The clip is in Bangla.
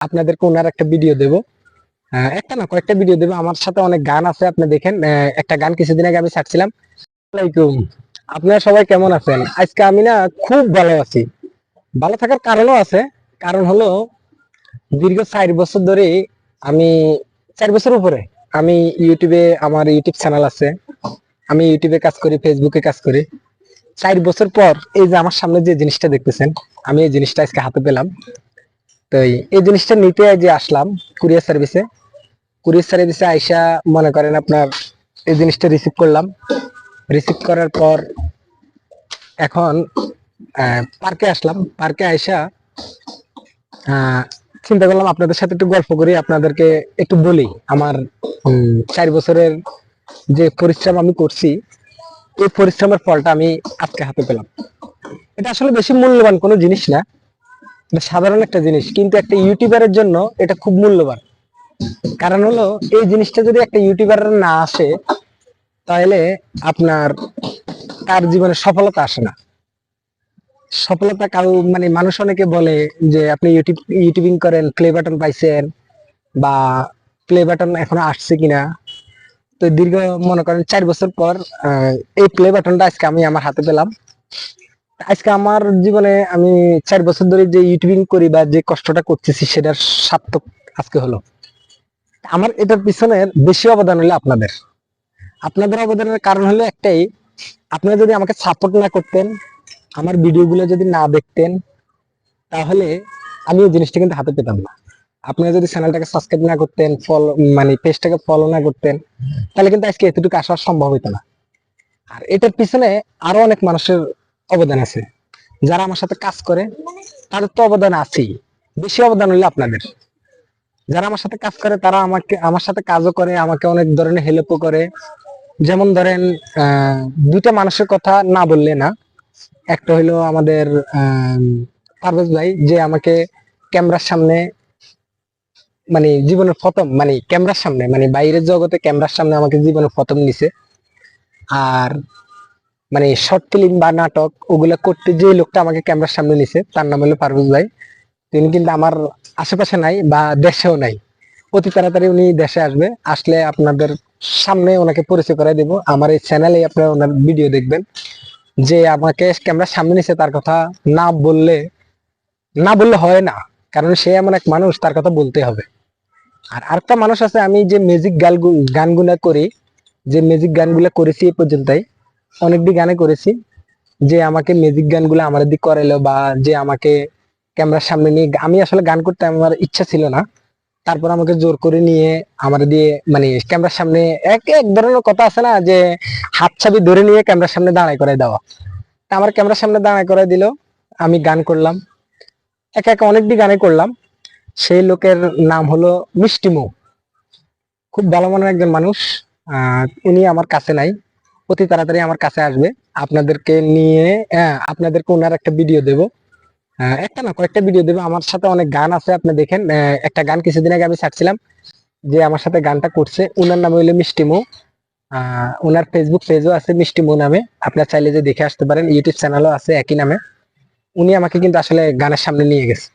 আপনাদেরকে ওনার একটা ভিডিও দেবো। একটা না, কয়েকটা ভিডিও দেবো। আমার সাথে অনেক গান আছে, আপনি দেখেন। একটা গান কিছুদিন আগে আমি ছাড়ছিলাম। আপনারা সবাই কেমন আছেন? আজকে আমি না খুব ভালো আছি। ভালো থাকার কারণও আছে। কারণ হলো, দীর্ঘ চার বছর ধরে আমি, চার বছর উপরে আমি ইউটিউবে আমার ইউটিউব চ্যানেল আছে। আমি ইউটিউবে কাজ করি ফেসবুকে কাজ করি। চার বছর পর এই যে আমার সামনে যে জিনিসটা দেখতেছেন, আমি এই জিনিসটা আজকে হাতে পেলাম। তো এই- জিনিসটা নিতে যে আসলাম কুরিয়ার সার্ভিসে কুরিয়ার সার্ভিসে আইসা মনে করেন আপনার এই জিনিসটা রিসিভ করলাম। রিসিভ করার পর এখন পার্কে আসলাম। পার্কে আইসা চিন্তা করলাম আপনাদের সাথে একটু গল্প করি, আপনাদেরকে একটু বলি। আমার চার বছরের যে পরিশ্রম আমি করছি, এই পরিশ্রমের ফলটা আমি আজকে হাতে পেলাম। এটা আসলে বেশি মূল্যবান কোনো জিনিস না। সাধারণ একটা জিনিস, কিন্তু একটা ইউটিউবারের জন্য এটা খুব মূল্যবান। কারণ হলো, এই জিনিসটা যদি একটা ইউটিউবার না আসে, তাহলে আপনার তার জীবনে সফলতা আসে না। সফলতা কারও মানে মানুষ অনেকে বলে যে, আপনি ইউটিউব ইউটিউবিং করেন প্লে বাটন পাইছেন, বা প্লে বাটন এখনও আসছে কিনা। তো দীর্ঘ মনে করেন চার বছর পর এই প্লে বাটনটা আজকে আমি আমার হাতে পেলাম। আজকে আমার জীবনে আমি চার বছর ধরে যে ইউটিউবিং করি বা যে কষ্টটা করতেছি, সেটার সার্থক আজকে হলো। আমার এটার পিছনে বেশি অবদান হলো আপনাদের। আপনাদের অবদানের কারণ হলো একটাই, আপনারা যদি আমাকে সাপোর্ট না করতেন, আমার ভিডিওগুলো যদি না দেখতেন, তাহলে আমি এই জিনিসটা কিন্তু হাতে পেতাম না। আপনারা যদি চ্যানেলটাকে সাবস্ক্রাইব না করতেন ফলো মানে পেজটাকে ফলো না করতেন, তাহলে কিন্তু আজকে এতটুকু আসা সম্ভব হতো না। আর এটার পিছনে আরও অনেক মানুষের অবদান আছে। যারা আমার সাথে কাজ করে, তাদের তো অবদান আছেই। বেশি অবদান হলো আপনাদের। যারা আমার সাথে কাজ করে, তারা আমাকে, আমার সাথে কাজও করে, আমাকে অনেক ধরনের হেল্পও করে। যেমন ধরেন দুইটা মানুষের কথা না বললে না। একটা হইল আমাদের পারভেজ ভাই, যে আমাকে ক্যামেরার সামনে মানে জীবনের প্রথম মানে ক্যামেরার সামনে মানে বাইরের জগতে ক্যামেরার সামনে আমাকে জীবনের প্রথম নিছে। আর মানে শর্ট ফিল্ম বা নাটক, ওগুলা করতে যে লোকটা আমাকে ক্যামেরার সামনে নিছে, তার নাম হলো পারভেজ ভাই। তিনি কিন্তু আমার আশেপাশে নাই বা দেশেও নাই। অতি তাড়াতাড়ি উনি দেশে আসবে, আসলে আপনাদের সামনে ওনাকে পরিচয় করে দেব। আমার এই চ্যানেলে আপনারা ওনার ভিডিও দেখবেন। যে আমাকে ক্যামেরার সামনে নিছে, তার কথা না বললে না বললে হয় না। কারণ সে এমন এক মানুষ, তার কথা বলতে হবে। আর আরেকটা মানুষ আছে, আমি যে মিউজিক গান গানগুলা করি, যে মিউজিক গানগুলা করেছি এই পর্যন্তই। অনেকটি গানে করেছি। যে আমাকে মিউজিক গানগুলো আমার দিক করাইলো বা যে আমাকে ক্যামেরার সামনে নিয়ে আমি আসলে গান করতে আমার ইচ্ছা ছিল না। তারপর আমাকে জোর করে নিয়ে আমার দিয়ে মানে ক্যামেরার সামনে এক এক ধরনের কথা আছে না যে হাত ছাবি ধরে নিয়ে ক্যামেরার সামনে দাঁড়ায় করে দেওয়া। তা আমার ক্যামেরার সামনে দাঁড়ায় করে দিল আমি গান করলাম। একা একা অনেকটি গানে করলাম। সেই লোকের নাম হলো মিষ্টিমু খুব ভালো মনের একজন মানুষ আহ, উনি আমার কাছে নাই। অতি তাড়াতাড়ি আমার কাছে আসবে। আপনাদেরকে নিয়ে হ্যাঁ, আপনাদেরকে ওনার একটা ভিডিও দেবো। আহ, একটা না কয়েকটা ভিডিও দেবো। আমার সাথে অনেক গান আছে আপনি দেখেন। একটা গান কিছুদিন আগে আমি ছাড়ছিলাম যে আমার সাথে গানটা করছে। ওনার নাম হইল মিষ্টিমু ওনার ফেসবুক পেজও আছে মিষ্টিমু নামে। আপনার চাইলে যে দেখে আসতে পারেন। ইউটিউব চ্যানেলও আছে একই নামে। উনি আমাকে কিন্তু আসলে গানের সামনে নিয়ে গেছে।